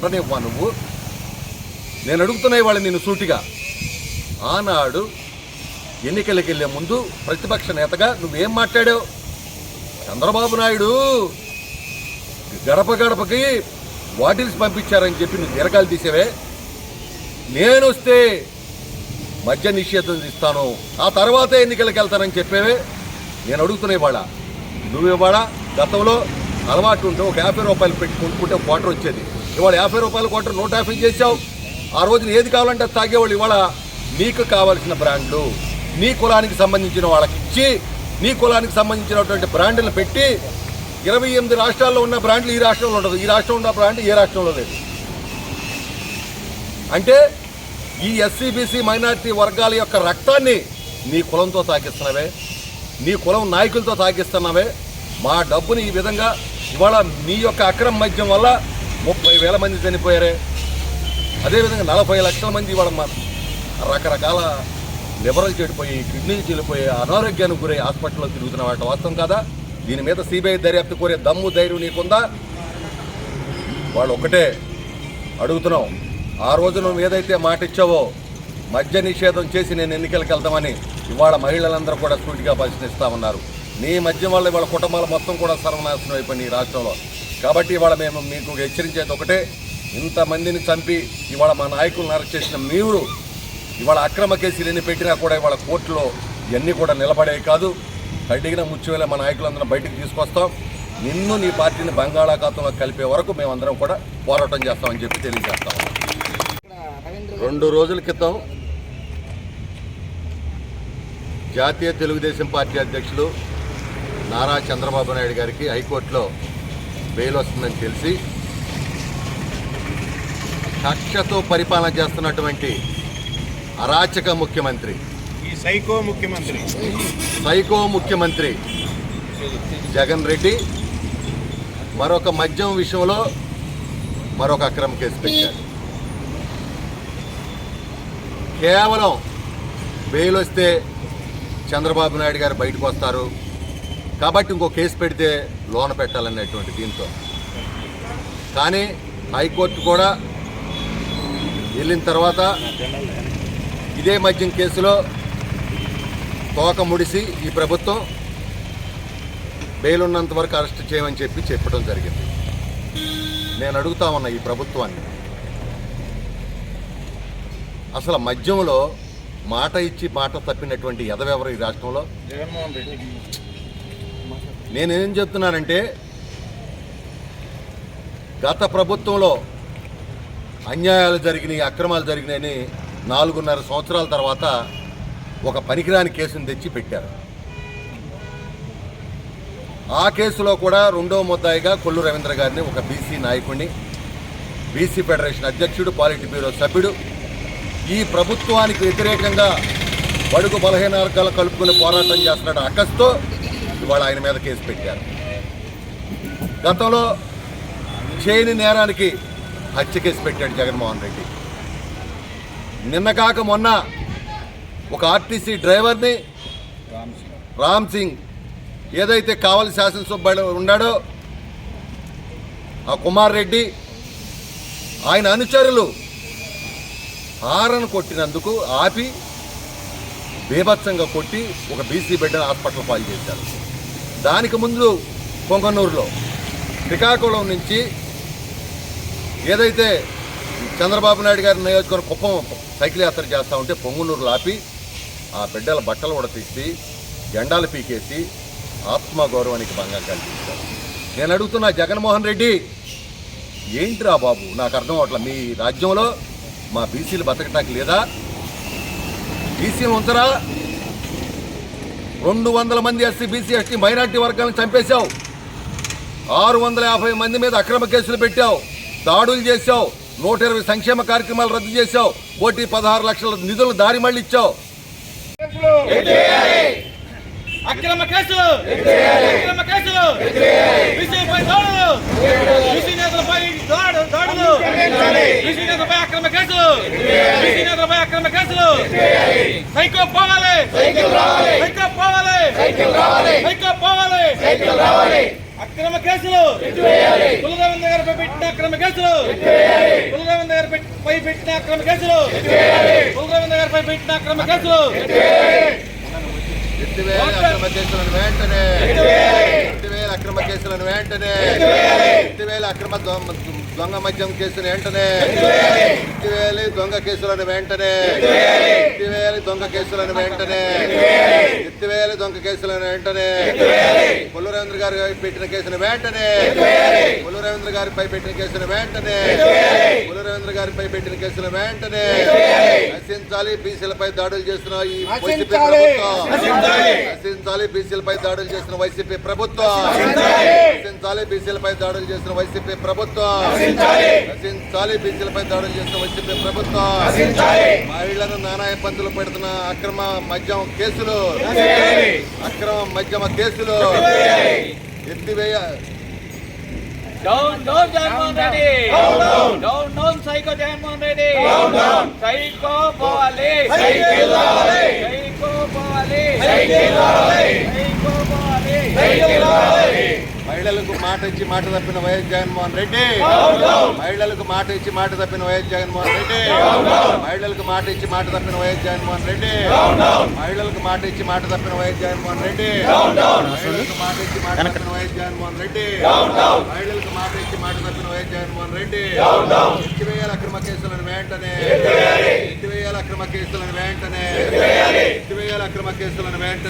ఉండనివ్వా నువ్వు. నేను అడుగుతున్నాయి ఇవాళ నేను సూటిగా. ఆనాడు ఎన్నికలకు వెళ్ళే ముందు ప్రతిపక్ష నేతగా నువ్వేం మాట్లాడావు? చంద్రబాబు నాయుడు గడప గడపకి బాటిల్స్ పంపించారని చెప్పి నువ్వు తిరగాలు తీసేవే? నేను వస్తే మద్య నిషేధం ఇస్తాను ఆ తర్వాతే ఎన్నికలకు వెళ్తానని చెప్పేవే? నేను అడుగుతున్నా ఇవాళ నువ్వు ఇవాళ గతంలో అలవాటు ఉంటే ఒక యాభై రూపాయలు పెట్టి కొనుక్కుంటే క్వార్టర్ వచ్చేది. ఇవాళ యాభై రూపాయల క్వార్టర్ నూట యాభై చేసావు ఆ రోజున ఏది కావాలంటే తాగేవాళ్ళు. ఇవాళ నీకు కావలసిన బ్రాండ్లు నీ కులానికి సంబంధించిన వాళ్ళకి ఇచ్చి నీ కులానికి సంబంధించినటువంటి బ్రాండ్లు పెట్టి ఇరవై ఎనిమిది రాష్ట్రాల్లో ఉన్న బ్రాండ్లు ఈ రాష్ట్రంలో ఉండదు. ఈ రాష్ట్రంలో ఉన్న బ్రాండ్ ఏ రాష్ట్రంలో లేదు. అంటే ఈ ఎస్సీబీసీ మైనారిటీ వర్గాల యొక్క రక్తాన్ని నీ కులంతో తాకిస్తున్నావే నీ కులం నాయకులతో తాకిస్తున్నావే. మా డబ్బుని ఈ విధంగా ఇవాళ నీ యొక్క అక్రమ మద్యం వల్ల వేల మంది చనిపోయారే. అదేవిధంగా నలభై లక్షల మంది ఇవాళ మా రకరకాల లిబరల్ చెడిపోయి కిడ్నీలు చెడిపోయి అనారోగ్యానికి గురై హాస్పిటల్లో తిరుగుతున్న వాటి వాస్తవం కాదా? దీని మీద సిబిఐ దర్యాప్తు కోరే దమ్ము ధైర్యం నీకుందా? వాళ్ళు ఒకటే అడుగుతున్నాం. ఆ రోజు నువ్వు ఏదైతే మాట ఇచ్చావో మద్య నిషేధం చేసి నేను ఎన్నికలకు వెళ్తామని ఇవాళ మహిళలందరూ కూడా సూటిగా ప్రశ్నిస్తా ఉన్నారు. నీ మద్యం వల్ల ఇవాళ కుటుంబాలు మొత్తం కూడా సర్వనాశనం అయిపోయింది ఈ రాష్ట్రంలో. కాబట్టి ఇవాళ మేము మీకు హెచ్చరించేది ఒకటే. ఇంతమందిని చంపి ఇవాళ మా నాయకులను అరెస్ట్ చేసిన మీరు ఇవాళ అక్రమ కేసులు ఎన్ని పెట్టినా కూడా ఇవాళ కోర్టులో ఇవన్నీ కూడా నిలబడేవి కాదు. కడిగిన ముచ్చివేళ మా నాయకులందరం బయటికి తీసుకొస్తాం. నిన్ను నీ పార్టీని బంగాళాఖాతంలో కలిపే వరకు మేమందరం కూడా పోరాటం చేస్తామని చెప్పి తెలియజేస్తాం. రెండు రోజుల క్రితం జాతీయ తెలుగుదేశం పార్టీ అధ్యక్షులు నారా చంద్రబాబు నాయుడు గారికి హైకోర్టులో బెయిల్ వస్తుందని తెలిసి కక్షతో పరిపాలన చేస్తున్నటువంటి అరాచక ముఖ్యమంత్రి. ఈ సైకో ముఖ్యమంత్రి. సైకో ముఖ్యమంత్రి జగన్ రెడ్డి మరొక మద్యం విషయంలో మరొక అక్రమ కేసు పెట్టారు. కేవలం బెయిల్ వస్తే చంద్రబాబు నాయుడు గారు బయటకు వస్తారు. కాబట్టి ఇంకో కేసు పెడితే లోన పెట్టాలనేటువంటి దీంతో. కానీ హైకోర్టు కూడా వెళ్ళిన తర్వాత ఇదే మద్యం కేసులో తోక ముడిసి ఈ ప్రభుత్వం బెయిల్ ఉన్నంత వరకు అరెస్ట్ చేయమని చెప్పి చెప్పడం జరిగింది. నేను అడుగుతా ఉన్నా ఈ ప్రభుత్వాన్ని. అసలు మద్యంలో మాట ఇచ్చి మాట తప్పినటువంటి ఎదవెవరు ఈ రాష్ట్రంలో? జగన్మోహన్ రెడ్డి. నేనేం చెప్తున్నానంటే గత ప్రభుత్వంలో అన్యాయాలు జరిగినాయి అక్రమాలు జరిగినాయని నాలుగున్నర సంవత్సరాల తర్వాత ఒక పనికిరాని కేసును తెచ్చి పెట్టారు. ఆ కేసులో కూడా రెండవ ముద్దాయిగా కొల్లు రవీంద్ర గారిని ఒక బీసీ నాయకుడిని బీసీ ఫెడరేషన్ అధ్యక్షుడు పాలిట్ బ్యూరో సభ్యుడు ఈ ప్రభుత్వానికి వ్యతిరేకంగా బడుగు బలహీన వర్గాలు కలుపుకొని పోరాటం చేస్తున్నాడు అకస్తో ఇవాళ ఆయన మీద కేసు పెట్టారు. గతంలో చేయని నేరానికి హత్య కేసు పెట్టాడు జగన్మోహన్ రెడ్డి. నిన్న కాక మొన్న ఒక ఆర్టీసీ డ్రైవర్ని రామ్ సింగ్. ఏదైతే కావలి శాసనసభ్యుడు ఉన్నాడో ఆ కుమార్ రెడ్డి ఆయన అనుచరులు హారన్ కొట్టినందుకు ఆపి బీభత్సంగా కొట్టి ఒక బీసీ బిడ్డను హాస్పిటల్ పాలు చేశారు. దానికి ముందు పొంగనూరులో శ్రీకాకుళం నుంచి ఏదైతే చంద్రబాబు నాయుడు గారి నియోజకవర్గం కుప్పం సైకిల్ యాత్ర చేస్తూ ఉంటే పొంగునూరు ఆపి ఆ బిడ్డల బట్టలు కూడా తీసి జెండాలు పీకేసి ఆత్మగౌరవానికి భంగం కల్పించారు. నేను అడుగుతున్నా జగన్మోహన్ రెడ్డి ఏంటిరా బాబు నాకు అర్థం అవట్లా మీ రాజ్యంలో మా బీసీలు బతకటానికి లేదా? బీసీలు ఉంచరా? రెండు వందల మంది ఎస్సీ బీసీ ఎస్టీ మైనార్టీ వర్గాలను చంపేశావు. ఆరు వందల యాభై మంది మీద అక్రమ కేసులు పెట్టావు. దాడులు చేశావు. నూట ఇరవై సంక్షేమ కార్యక్రమాలు రద్దు చేశావు. కోటి పదహారు లక్షల నిధులు దారి మళ్ళీ ఇచ్చావు. అక్రమ కేసులు అక్రమ కేసులు బీసీపై దాడులు! బీసీ నేతలపై దాడులు! బీసీ నేతలపై అక్రమ కేసులు బీసీ నేతలపై అక్రమ కేసులు. సైకో పోవాలి. సైకో పోవాలి. సైకో పోవాలి. అక్రమ కేసులు. కులదేవన్ దగ్గర పెట్టిన అక్రమ కేసులు. కులదేవన్ దగ్గర పై పెట్టిన అక్రమ కేసులు. కులదేవన్ దగ్గర పై పెట్టిన అక్రమ కేసులు. అక్రమ కేసులను వెంటనే. అక్రమ కేసులను వెంటనే. ఎత్తివేల అక్రమ దొంగ దొంగ మద్యం కేసును వెంటనే ఎత్తివేలి దొంగ కేసులను వెంటనే ఎత్తివేలి దొంగ కేసులను వెంటనే ఎత్తివేలి దొంగ కేసులను వెంటనే కొల్లు రవీంద్ర గారి పెట్టిన కేసును వెంటనే కొల్లు రవీంద్ర గారిపై పెట్టిన కేసును వెంటనే కొల్లు రవీంద్ర గారిపై పెట్టిన కేసును వెంటనే నశించాలి బీసీలపై దాడులు చేస్తున్న ఈ వైసీపీ ప్రభుత్వం. నశించాలి. బీసీలపై దాడులు చేసిన వైసీపీ ప్రభుత్వం. నశించాలి బీసీలపై దాడులు చేసిన వైసీపీ ప్రభుత్వం. నశించాలి. బీసీలపై దాడులు చేసిన వైసీపీ ప్రభుత్వం. మహిళలను నానా ఇబ్బందులు పెడుతున్న అక్రమ మద్యం కేసులు. అక్రమ మద్యమ కేసులు. ఎత్తివేయ down down Jaganmohan Reddy. Down down psycho Jaganmohan Reddy. Psycho పోవాలి. సైకో పోవాలి. సైకో పోవాలి. మహిళలకు మాట ఇచ్చి మాట తప్పిన వైఎస్ జగన్మోహన్ రెడ్డి. మహిళలకు మాట ఇచ్చి మాట తప్పిన వైఎస్ జగన్మోహన్ రెడ్డి. మహిళలకు మాట ఇచ్చి మాట తప్పిన వైఎస్ జగన్మోహన్ రెడ్డి. మహిళలకు మాట ఇచ్చి మాట తప్పిన వైఎస్ జగన్మోహన్ రెడ్డి. మహిళలకు మాట ఇచ్చి మాట తప్పిన వైఎస్ జగన్మోహన్ రెడ్డి. మహిళలకు మాట ఇచ్చి మాట తప్పిన వైఎస్ జగన్మోహన్ రెడ్డి. ఎత్తివేయాలి అక్రమ కేసులను వెంటనే. ఎత్తివేయాలి అక్రమ కేసులను వెంటనే. ఎత్తివేయాలి అక్రమ కేసులను వెంటనే.